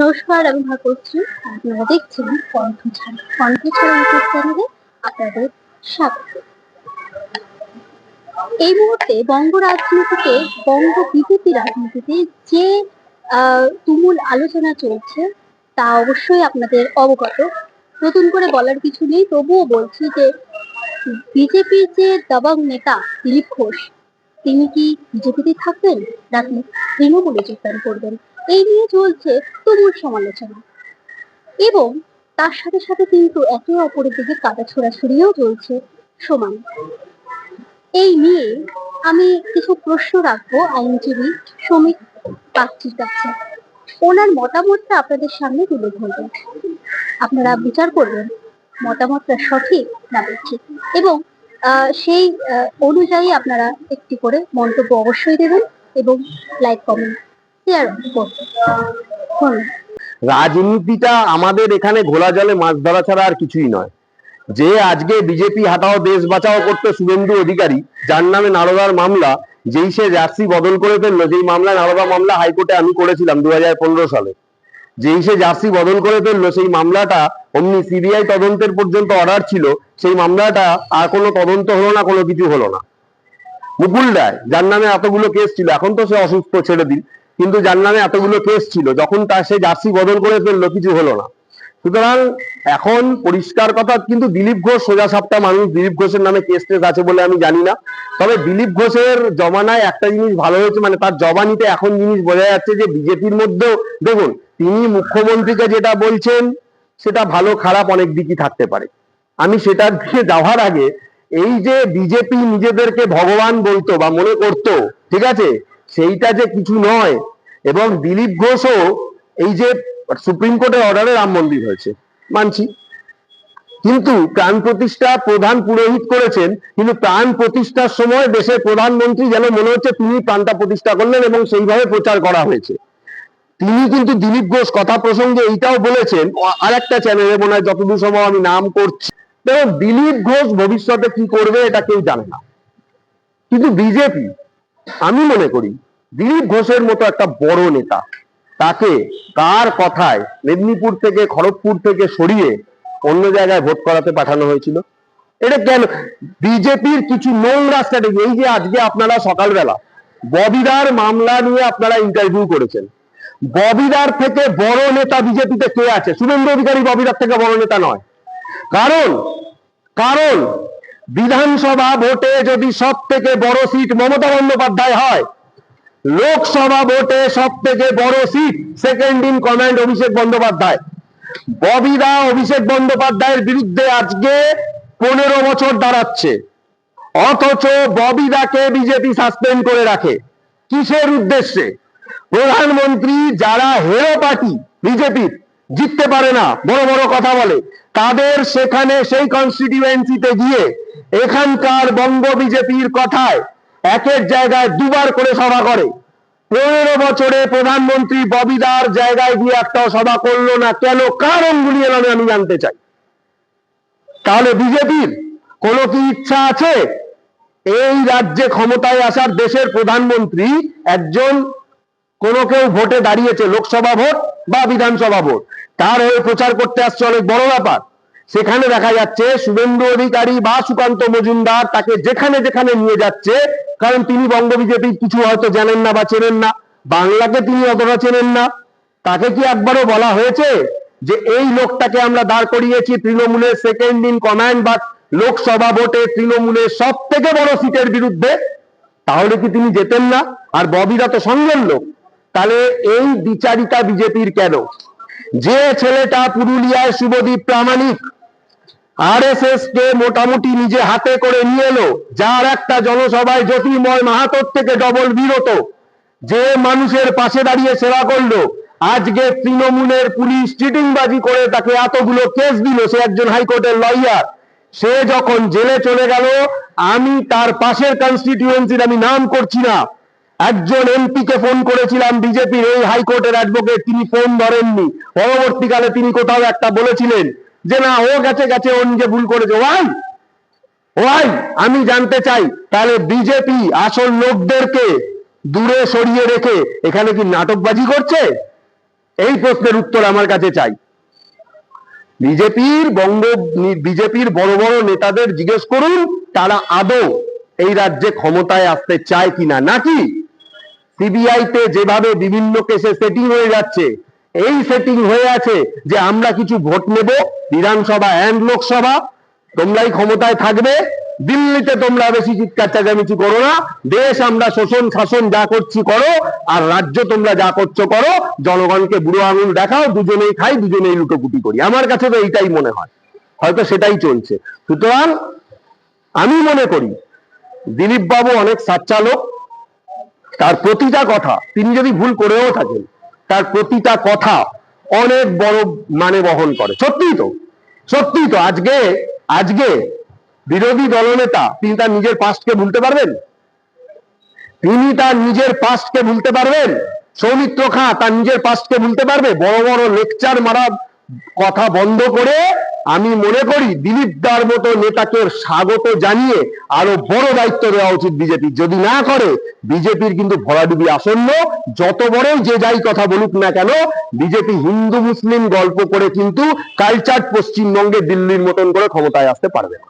নমস্কার, আমি ভাগ্যশ্রী আপনারা দেখছেন কণ্ঠ ছাড়া কণ্ঠ ছাড়া ইউটিউব চ্যানেলে আপনাদের স্বাগত। এই মুহূর্তে বঙ্গ রাজনীতিতে, বঙ্গ বিজেপি রাজনীতিতে যে তুমুল আলোচনা চলছে, তা অবশ্যই আপনাদের অবগত। নতুন করে বলার কিছু নেই, তবুও বলছি যে, বিজেপির যে দবং নেতা দিলীপ ঘোষ, তিনি কি বিজেপিতে থাকবেন? নাকি তৃণমূলে যোগদান করবেন? এই নিয়ে চলছে তুমুল সমালোচনা। এবং তার সাথে সাথে কিন্তু একে অপরের দিকে কাদা ছোড়াছুড়িও চলছে সমান। এই নিয়ে আমি কিছু প্রশ্ন রাখব আইনজীবী, শ্রমিক বাগচির কাছে। ওনার মতামতটা আপনাদের সামনে তুলে ধরবেন আপনারা বিচার করবেন মতামতটা সঠিক না ঠিক এবং সেই অনুযায়ী আপনারা একটি করে মন্তব্য অবশ্যই দেবেন এবং লাইক কমেন্ট রাজনীতিটা আমাদের এখানে ঘোলা জলে মাছ ধরা ছাড়া আর কিছুই নয়। যে আজকে বিজেপি হাটাও দেশ বাঁচাও করতে শুভেন্দু অধিকারী, যার নামে নারদার মামলা, যেই সে জার্সি বদল করে ফেলল, যেই মামলা নারদা মামলা হাইকোর্টে আমি করেছিলাম দু সালে। যেই সে জার্সি বদল করে ফেলল, সেই মামলাটা অমনি সিবিআই তদন্তের পর্যন্ত অর্ডার ছিল, সেই মামলাটা আর কোনো তদন্ত হলো না, কোনো কিছু হলো না। মুকুল রায়, যার নামে এতগুলো কেস ছিল, এখন তো সে অসুস্থ ছেড়ে দিন কিন্তু যার নামে এতগুলো কেস ছিল, যখন তার সে জার্সি বদল করে ফেলল, কিছু হলো না। সুতরাং এখন পরিষ্কার কথা, কিন্তু দিলীপ ঘোষ সোজা সাপটা মানুষ, দিলীপ ঘোষের নামে কেস টেস আছে বলে আমি জানি না। তবে দিলীপ ঘোষের জমানায় একটা জিনিস ভালো হয়েছে মানে তার জবানিতে এখন জিনিস বোঝা যাচ্ছে যে বিজেপির মধ্যেও, দেখুন, তিনি মুখ্যমন্ত্রীকে যেটা বলছেন, সেটা ভালো, খারাপ অনেক দিকই থাকতে পারে। আমি সেটার দিকে যাওয়ার আগে, এই যে বিজেপি নিজেদেরকে ভগবান বলতো বা মনে করতো, ঠিক আছে? সেইটা যে কিছু নয়, এবং দিলীপ ঘোষও এই যে সুপ্রিম কোর্টের অর্ডারে রাম মন্দির হয়েছে, মানছি। কিন্তু প্রাণ প্রতিষ্ঠা প্রধান পুরোহিত করেছেন, কিন্তু প্রাণ প্রতিষ্ঠার সময় দেশের প্রধানমন্ত্রী যেন মনে হচ্ছে তিনি প্রাণটা প্রতিষ্ঠা করলেন এবং সেইভাবে প্রচার করা হয়েছে। তিনি কিন্তু দিলীপ ঘোষ কথা প্রসঙ্গে এইটাও বলেছেন আর একটা চ্যানেলে মনে হয় যতদূর সম্ভব আমি নাম করছি। দেখো দিলীপ ঘোষ ভবিষ্যতে কি করবে এটা কেউ জানে না। কিন্তু বিজেপি আমি মনে করি দিলীপ ঘোষের মতো একটা বড় নেতা, তাকে কার কথায় মেদিনীপুর থেকে, খড়গপুর থেকে সরিয়ে অন্য জায়গায় ভোট করাতে পাঠানো হয়েছিল। এটা কেন? বিজেপির কিছু নোংরা স্ট্র্যাটেজি এই যে আজকে আপনারা সকালবেলা ববিদার মামলা নিয়ে আপনারা ইন্টারভিউ করেছেন। ববিদার থেকে বড় নেতা বিজেপিতে কে আছে? শুভেন্দু অধিকারী ববিদার থেকে বড় নেতা নয়। কারণ কারণ বিধানসভা ভোটে যদি সব থেকে বড় সিট মমতা বন্দ্যোপাধ্যায় হয়, লোকসভা ভোটে সব থেকে বড় seat second in command Abhishek Bandyopadhyay. ববিদা Abhishek বন্দ্যোপাধ্যায়ের বিরুদ্ধে আজকে পনেরো বছর দাঁড়াচ্ছে। অথচ ববিদাকে বিজেপি সাসপেন্ড করে রাখে। কিসের উদ্দেশ্যে? প্রধানমন্ত্রী যারা হেরো পার্টি বিজেপির জিততে পারে না, বড় বড় কথা বলে। তাদের সেখানে সেই কনস্টিটিউয়েন্সিতে গিয়ে এখানকার বঙ্গ বিজেপির কথায় একের জায়গায় দুবার করে সভা করে। পনেরো বছরে প্রধানমন্ত্রী ববিদার জায়গায় গিয়ে একটাও সভা করল না কেন? কারণ অঙ্গুলি এলামে আমি জানতে চাই। তাহলে বিজেপির কোনো কি ইচ্ছা আছে? এই রাজ্যে ক্ষমতায় আসার দেশের প্রধানমন্ত্রী একজন কোনো কেউ ভোটে দাঁড়িয়েছে, লোকসভা ভোট বা বিধানসভা ভোট। তার হয়ে প্রচার করতে আসছে অনেক বড় ব্যাপার। সেখানে দেখা যাচ্ছে শুভেন্দু অধিকারী বা সুকান্ত মজুমদার তাকে যেখানে যেখানে নিয়ে যাচ্ছে, কারণ তিনি বঙ্গ বিজেপির কিছু হয়তো জানেন না বা চেনেন না। বাংলাকে তিনি অতটা চেনেন না। তাকে কি একবারও বলা হয়েছে যে এই লোকটাকে আমরা দাঁড় করিয়েছি তৃণমূলের সেকেন্ড ইন কমান্ড বা লোকসভা ভোটে তৃণমূলের সব থেকে বড় সিটের বিরুদ্ধে? তাহলে কি তিনি যেতেন না? আর ববিরা তো সঙ্গের লোক। তাহলে এই বিচারিতা বিজেপির কেন? যে ছেলেটা পুরুলিয়ায় শুভদীপ প্রামাণিক আরএসএস কে মোটামুটি নিজে হাতে করে নিয়ে এলো, যার একটা জনসভায় জ্যোতির্ময় মাহাতোর থেকে ডবল বিরত। যে মানুষের পাশে দাঁড়িয়ে সেবা করল, আজকে তৃণমূলের পুলিশ চিটিংবাজি করে তাকে এতগুলো কেস দিল, সে একজন হাইকোর্টের লয়ার সে যখন জেলে চলে গেল, আমি তার পাশের কনস্টিটিউয়েন্সির আমি নাম করছি না। একজন এমপি কে ফোন করেছিলাম, বিজেপির এই হাইকোর্টের অ্যাডভোকেট তিনি ফোন ধরেননি। পরবর্তীকালে তিনি কোথাও একটা বলেছিলেন যে না, ও গেছে গেছে, ও নিজে ভুল করেছে। ওয়াই ওয়াই আমি জানতে চাই, তাহলে বিজেপি আসল লোকদেরকে দূরে সরিয়ে রেখে এখানে কি নাটকবাজি করছে? এই প্রশ্নের উত্তর আমার কাছে চাই। বিজেপির বঙ্গ বিজেপির বড় বড় নেতাদের জিজ্ঞেস করুন, তারা আদৌ এই রাজ্যে ক্ষমতায় আসতে চায় কিনা। নাকি সিবিআই তে যেভাবে বিভিন্ন কেসে সেটিং হয়ে যাচ্ছে, এই সেটিং হয়ে আছে যে আমরা কিছু ভোট নেব বিধানসভা অ্যান্ড লোকসভা, তোমরাই ক্ষমতায় থাকবে। দিল্লিতে তোমরা বেশি চিৎকার চেঁচামেচি করো না। দেশ আমরা শোষণ, শাসন যা করছি করো, আর রাজ্য তোমরা যা করছ করো, জনগণকে বুড়ো আঙুল দেখাও, দুজনেই খাই, দুজনেই লুটোপুটি করি। আমার কাছে তো এইটাই মনে হয়। হয়তো সেটাই চলছে। সুতরাং আমি মনে করি দিলীপ বাবু অনেক সাচ্চা লোক তার প্রতিটা কথা, তিনি যদি ভুল করেও থাকেন, তার প্রতিটা কথা অনেক বড় মানে বহন করে। সত্যিই তো সত্যিই তো। আজকে আজকে বিরোধী দলনেতা তিনি তার নিজের পাস্টকে ভুলতে পারবেন? তিনি তার নিজের পাস্টকে ভুলতে পারবেন? সৌমিত্র খাঁ তার নিজের পাস্টকে ভুলতে পারবে? বড় বড় লেকচার মারা কথা বন্ধ করে আমি মনে করি দিলীপ দার মতো নেতাকে স্বাগত জানিয়ে আরও বড় দায়িত্ব দেওয়া উচিত বিজেপি যদি না করে, বিজেপির কিন্তু ভরাডুবি আসন্ন। যত বড়ই যে যাই কথা বলুক না কেন, বিজেপি হিন্দু মুসলিম গল্প করে কিন্তু কালচার পশ্চিমবঙ্গে দিল্লির মতন করে ক্ষমতায় আসতে পারবে না।